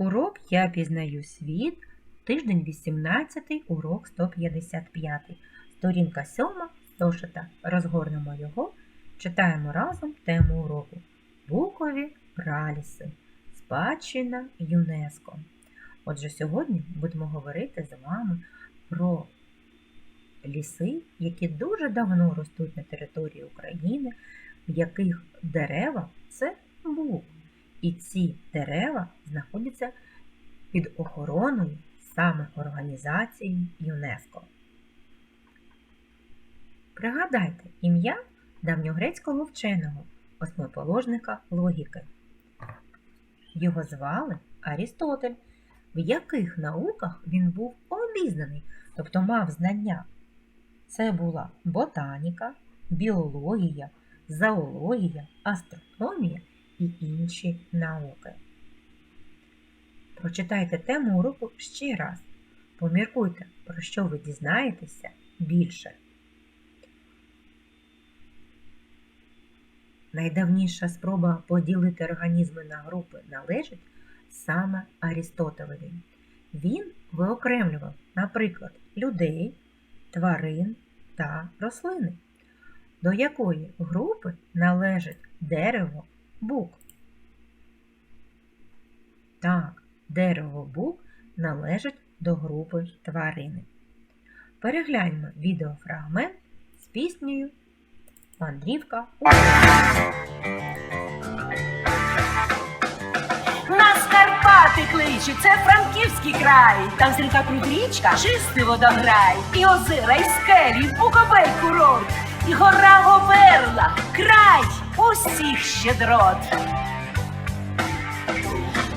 Урок Я пізнаю світ. Тиждень 18, урок 155. Сторінка 7, зошита. Розгорнемо його. Читаємо разом тему уроку. Букові праліси. Спадщина ЮНЕСКО. Отже, сьогодні будемо говорити з вами про ліси, які дуже давно ростуть на території України, в яких дерева це бук. І ці дерева знаходяться під охороною саме організації ЮНЕСКО. Пригадайте ім'я давньогрецького вченого, основоположника логіки. Його звали Арістотель, в яких науках він був обізнаний, тобто мав знання. Це була ботаніка, біологія, зоологія, астрономія і інші науки. Прочитайте тему уроку ще раз. Поміркуйте, про що ви дізнаєтеся більше. Найдавніша спроба поділити організми на групи належить саме Арістотелеві. Він виокремлював, наприклад, людей, тварин та рослини, до якої групи належить дерево, бук. Так, дерево бук належить до групи тварини. Перегляньмо відеофрагмент з піснею Мандрівка у Нас Карпати кличуть, це Франківський край. Там зріка крут-річка, чистий водограй. І озера, і скелі, Буковель курорт, і гора Говерла, край усіх щедрот.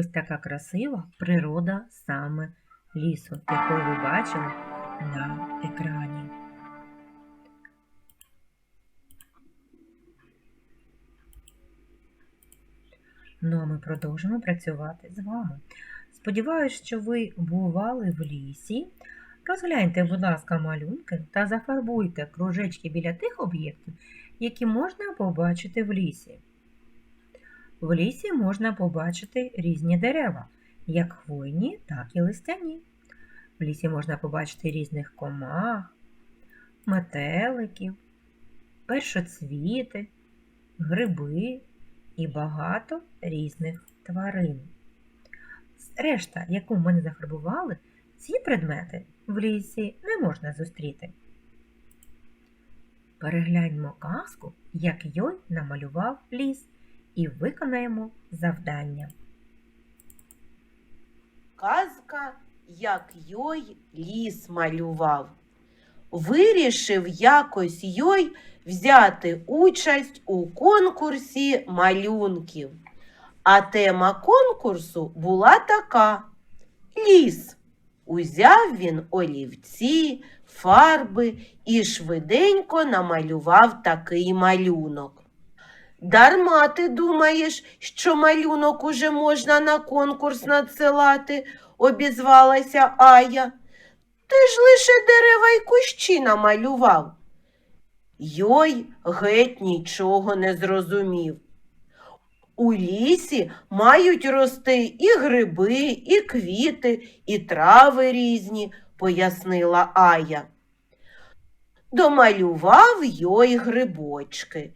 Ось така красива природа саме лісу, яку ви бачили на екрані. Ну а ми продовжимо працювати з вами. Сподіваюсь, що ви бували в лісі. Розгляньте, будь ласка, малюнки та зафарбуйте кружечки біля тих об'єктів, які можна побачити в лісі. В лісі можна побачити різні дерева, як хвойні, так і листяні. В лісі можна побачити різних комах, метеликів, першоцвіти, гриби і багато різних тварин. Решта, яку ми не зафарбували, ці предмети в лісі не можна зустріти. Перегляньмо казку, як Йой намалював ліс, і виконаємо завдання. Казка, як Йой ліс малював. Вирішив якось Йой взяти участь у конкурсі малюнків. А тема конкурсу була така ліс. Узяв він олівці, фарби і швиденько намалював такий малюнок. Дарма ти думаєш, що малюнок уже можна на конкурс надсилати, обізвалася Ая. Ти ж лише дерева й кущі намалював. Йой геть нічого не зрозумів. У лісі мають рости і гриби, і квіти, і трави різні, пояснила Ая. Домалював йой грибочки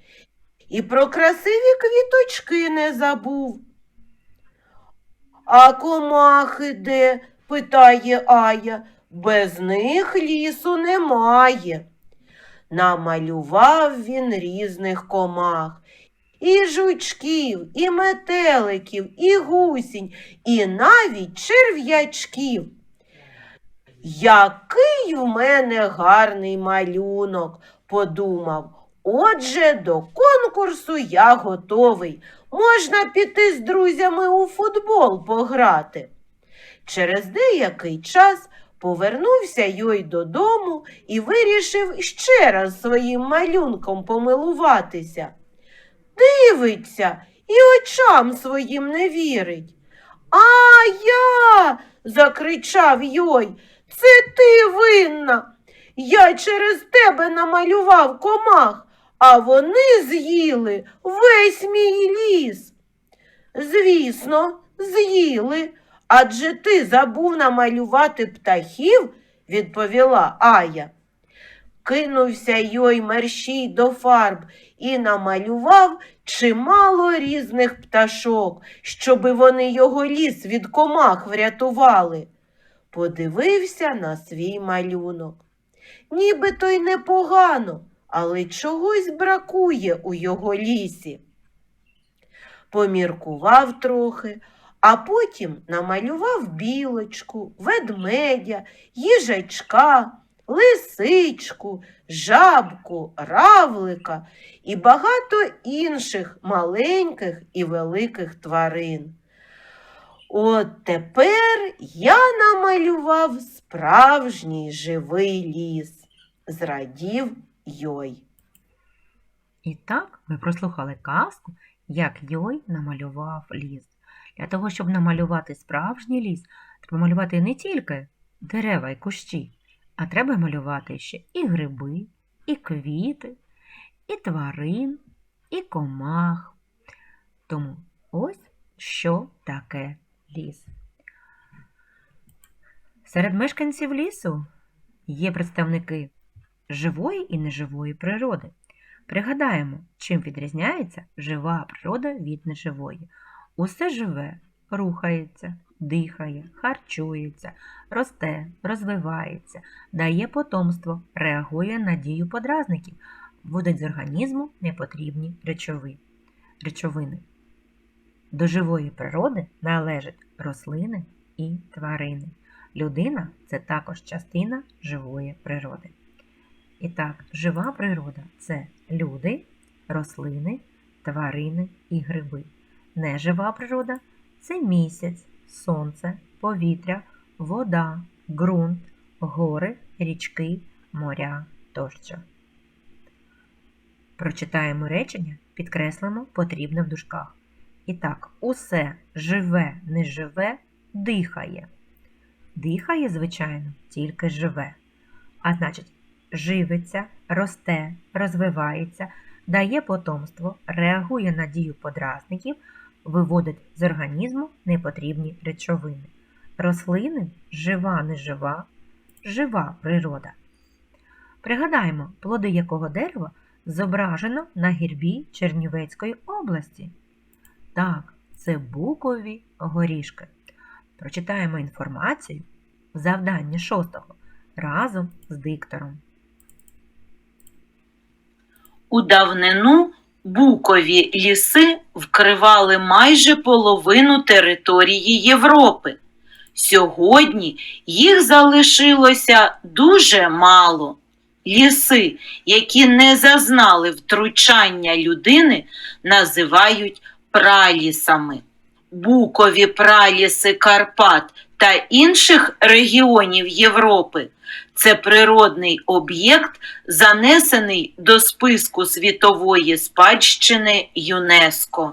і про красиві квіточки не забув. А комахи де? питає Ая. Без них лісу немає. Намалював він різних комах. І жучків, і метеликів, і гусінь, і навіть черв'ячків. Який у мене гарний малюнок, подумав. Отже, до конкурсу я готовий. можна піти з друзями у футбол пограти. Через деякий час повернувся Йой додому і вирішив ще раз своїм малюнком помилуватися. Дивиться і очам своїм не вірить. А я. закричав Йой. Це ти винна. Я через тебе намалював комах, а вони з'їли весь мій ліс. Звісно, з'їли. Адже ти забув намалювати птахів, відповіла Ая. Кинувся Йой мерщій до фарб і намалював чимало різних пташок, щоби вони його ліс від комах врятували. Подивився на свій малюнок. Нібито й непогано, але чогось бракує у його лісі. Поміркував трохи, а потім намалював білочку, ведмедя, їжачка, лисичку, жабку, равлика і багато інших маленьких і великих тварин. От тепер я намалював справжній живий ліс, зрадів Йой. І так ви прослухали казку, як Йой намалював ліс. Для того, щоб намалювати справжній ліс, треба малювати не тільки дерева і кущі, а треба малювати ще і гриби, і квіти, і тварин, і комах. Тому ось що таке ліс. Серед мешканців лісу є представники живої і неживої природи. Пригадаємо, чим відрізняється жива природа від неживої. Усе живе, рухається, дихає, харчується, росте, розвивається, дає потомство, реагує на дію подразників, вводить з організму непотрібні речови, речовини. До живої природи належать рослини і тварини. Людина це також частина живої природи. І так, жива природа це люди, рослини, тварини і гриби. Нежива природа це місяць, сонце, повітря, вода, ґрунт, гори, річки, моря тощо. Прочитаємо речення, підкреслимо потрібне в дужках. І так, усе живе, неживе, дихає. Дихає, звичайно, тільки живе. А значить, живиться, росте, розвивається, дає потомство, реагує на дію подразників, виводить з організму непотрібні речовини. Рослини жива, нежива, жива природа. Пригадаємо, плоди якого дерева зображено на гірбі Чернівецької області. Так, це букові горішки. Прочитаємо інформацію завдання шостого разом з диктором. У давнину букові ліси вкривали майже половину території Європи. Сьогодні їх залишилося дуже мало. Ліси, які не зазнали втручання людини, називають пралісами. Букові праліси Карпат та інших регіонів Європи це природний об'єкт, занесений до списку світової спадщини ЮНЕСКО.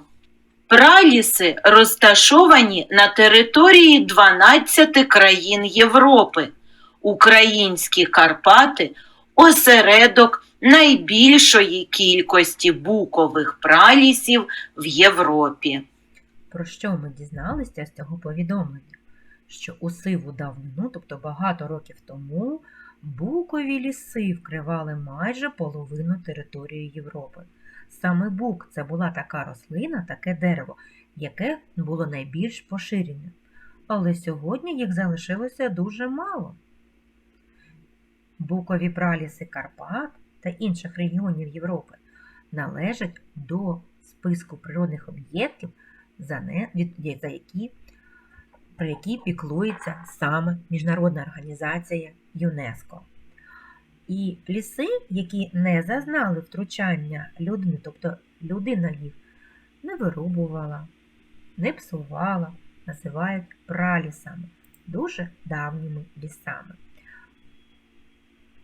Праліси розташовані на території 12 країн Європи. Українські Карпати осередок найбільшої кількості букових пралісів в Європі. Про що ми дізналися з цього повідомлення? Що у сиву давнину, тобто багато років тому, букові ліси вкривали майже половину території Європи. Саме бук це була така рослина, таке дерево, яке було найбільш поширене. Але сьогодні їх залишилося дуже мало. Букові праліси Карпат та інших регіонів Європи належать до списку природних об'єктів, за які, про які піклується саме Міжнародна організація ЮНЕСКО. І ліси, які не зазнали втручання людини, тобто людина їх не вирубувала, не псувала, називають пралісами, дуже давніми лісами.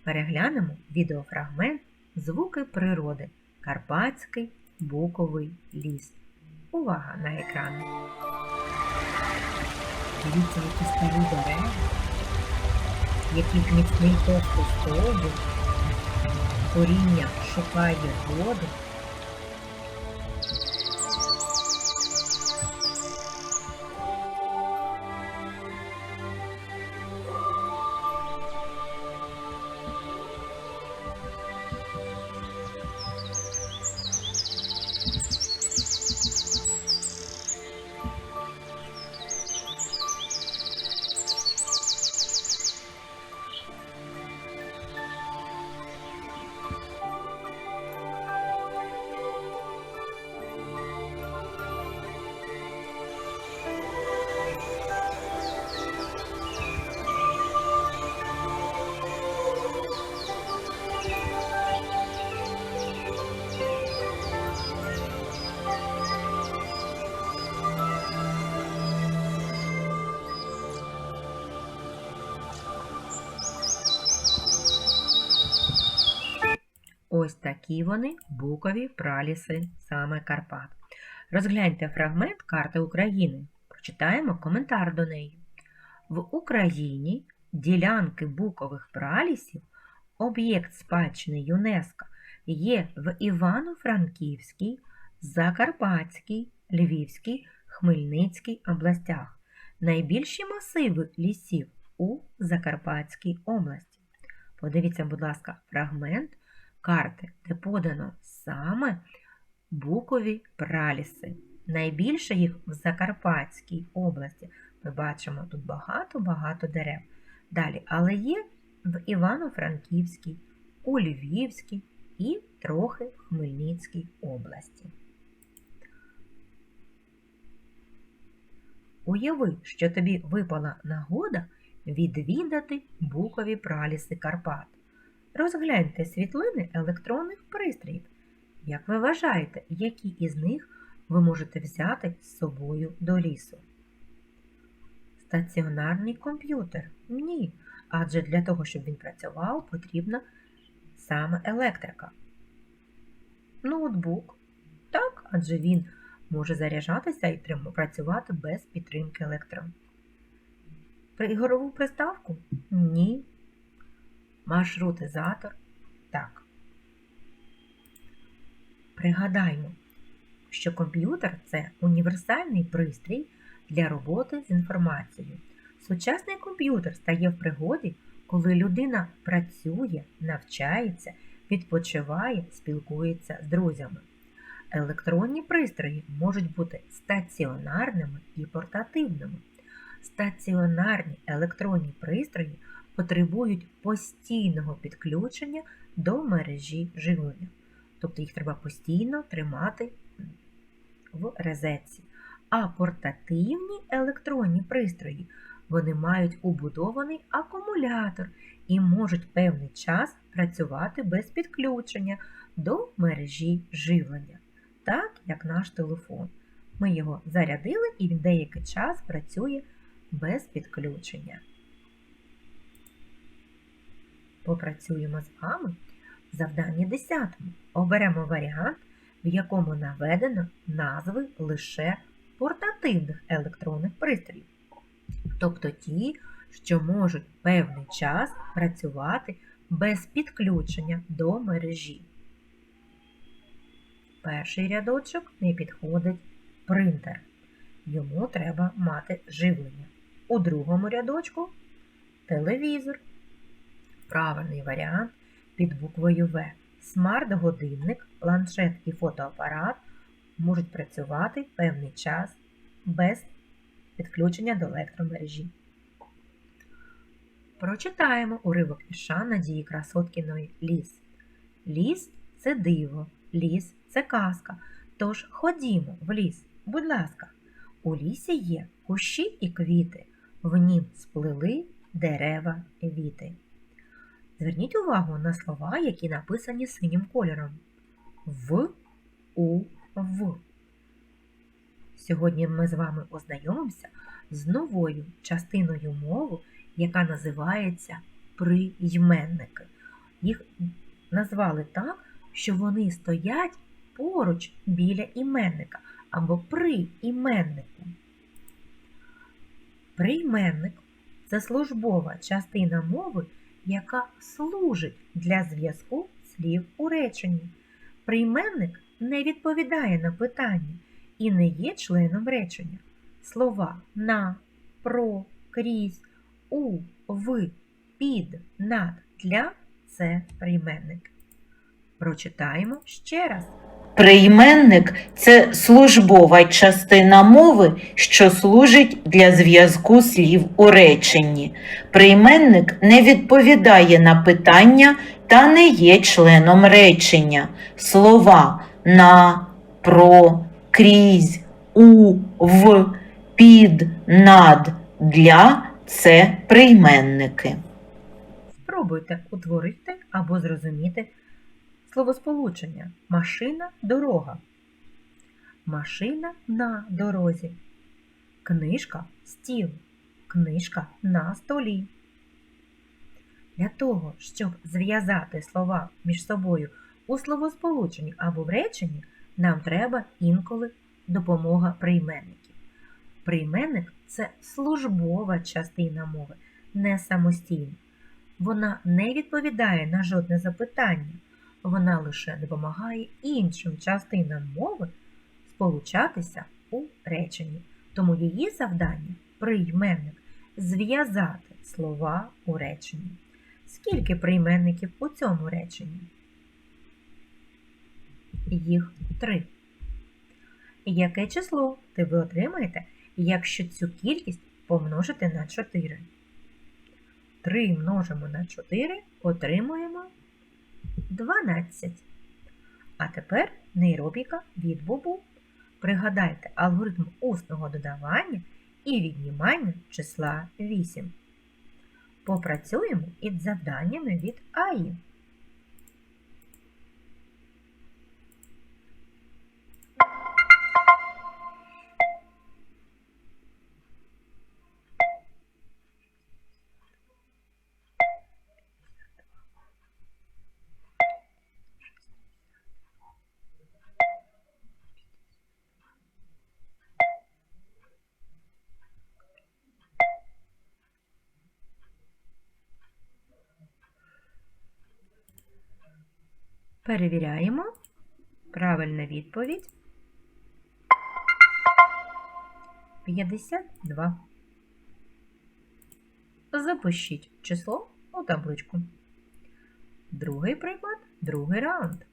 Переглянемо відеофрагмент Звуки природи Карпатський буковий ліс. Увага на екран. Дивіться, які старі дерева, яких міцний товстий стовбур, коріння шукає воду. Такі вони букові праліси саме Карпат. Розгляньте фрагмент карти України. Прочитаємо коментар до неї. В Україні ділянки букових пралісів, об'єкт спадщини ЮНЕСКО, є в Івано-Франківській, Закарпатській, Львівській, Хмельницькій областях. Найбільші масиви лісів у Закарпатській області. Подивіться, будь ласка, фрагмент карти, де подано саме букові праліси. Найбільше їх в Закарпатській області. Ми бачимо тут багато-багато дерев. Далі, але є в Івано-Франківській, у Львівській і трохи в Хмельницькій області. Уяви, що тобі випала нагода відвідати букові праліси Карпат. Розгляньте світлини електронних пристроїв. Як ви вважаєте, які із них ви можете взяти з собою до лісу? Стаціонарний комп'ютер? Ні. Адже для того, щоб він працював, потрібна саме електрика. Ноутбук? Так, адже він може заряджатися і працювати без підтримки електрон. Ігрову приставку? Ні. Маршрутизатор? Так. Пригадаймо, що комп'ютер це універсальний пристрій для роботи з інформацією. Сучасний комп'ютер стає в пригоді, коли людина працює, навчається, відпочиває, спілкується з друзями. Електронні пристрої можуть бути стаціонарними і портативними. Стаціонарні електронні пристрої потребують постійного підключення до мережі живлення. Тобто їх треба постійно тримати в розетці. А портативні електронні пристрої вони мають убудований акумулятор і можуть певний час працювати без підключення до мережі живлення, так як наш телефон. Ми його зарядили і він деякий час працює без підключення. Попрацюємо з вами в завданні 10. Оберемо варіант, в якому наведено назви лише портативних електронних пристроїв, тобто ті, що можуть певний час працювати без підключення до мережі. Перший рядочок не підходить принтер. Йому треба мати живлення. У другому рядочку телевізор. Правильний варіант під буквою В. Смарт-годинник, планшет і фотоапарат можуть працювати певний час без підключення до електромережі. Прочитаємо уривок вірша Надії Красоткіної Ліс. Ліс це диво, ліс це казка. Тож ходімо в ліс, будь ласка. У лісі є кущі і квіти, в нім сплили дерева віти. Зверніть увагу на слова, які написані синім кольором. В, у, в. Сьогодні ми з вами ознайомимося з новою частиною мови, яка називається прийменники. Їх назвали так, що вони стоять поруч біля іменника або при іменнику. Прийменник це службова частина мови, яка служить для зв'язку слів у реченні. Прийменник не відповідає на питання і не є членом речення. Слова на, про, крізь, у, в, під, над, для це прийменник. Прочитаємо ще раз. Прийменник це службова частина мови, що служить для зв'язку слів у реченні. Прийменник не відповідає на питання та не є членом речення. Слова на, про, крізь, у, в, під, над, для це прийменники. Спробуйте утворити або зрозуміти словосполучення машина дорога. Машина на дорозі. Книжка стіл. Книжка на столі. Для того, щоб зв'язати слова між собою у словосполученні або в реченні, нам треба інколи допомога прийменників. Прийменник це службова частина мови, не самостійна. Вона не відповідає на жодне запитання, вона лише допомагає іншим частинам мови сполучатися у реченні. Тому її завдання прийменник зв'язати слова у реченні. Скільки прийменників у цьому реченні? Їх три. Яке число ти ви отримаєте, якщо цю кількість помножити на 4? 3 множимо на 4, отримуємо 12. А тепер нейробіка від бобу. Пригадайте алгоритм усного додавання і віднімання числа 8. Попрацюємо із завданнями від АІ. Перевіряємо. Правильна відповідь. 52. Запишіть число у табличку. Другий приклад, другий раунд.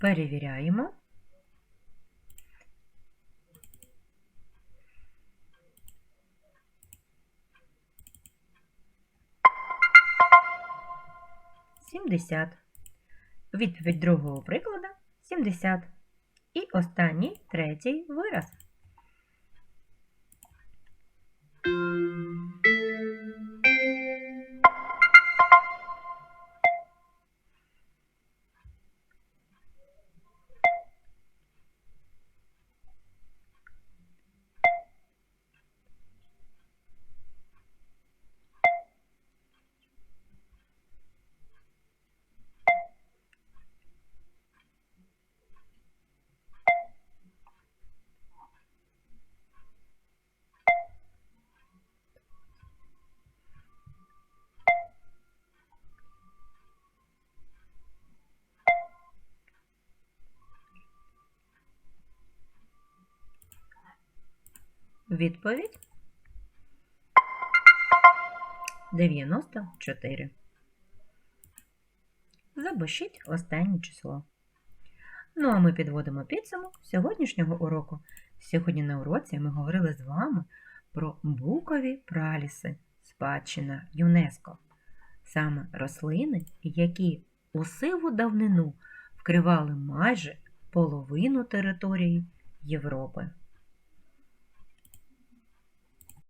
Перевіряємо. Сімдесят. Відповідь другого прикладу 70. І останній третій вираз. Відповідь 94. Запишіть останнє число. Ну а ми підводимо підсумок сьогоднішнього уроку. Сьогодні на уроці ми говорили з вами про букові праліси, спадщина ЮНЕСКО. Саме рослини, які у сиву давнину вкривали майже половину території Європи.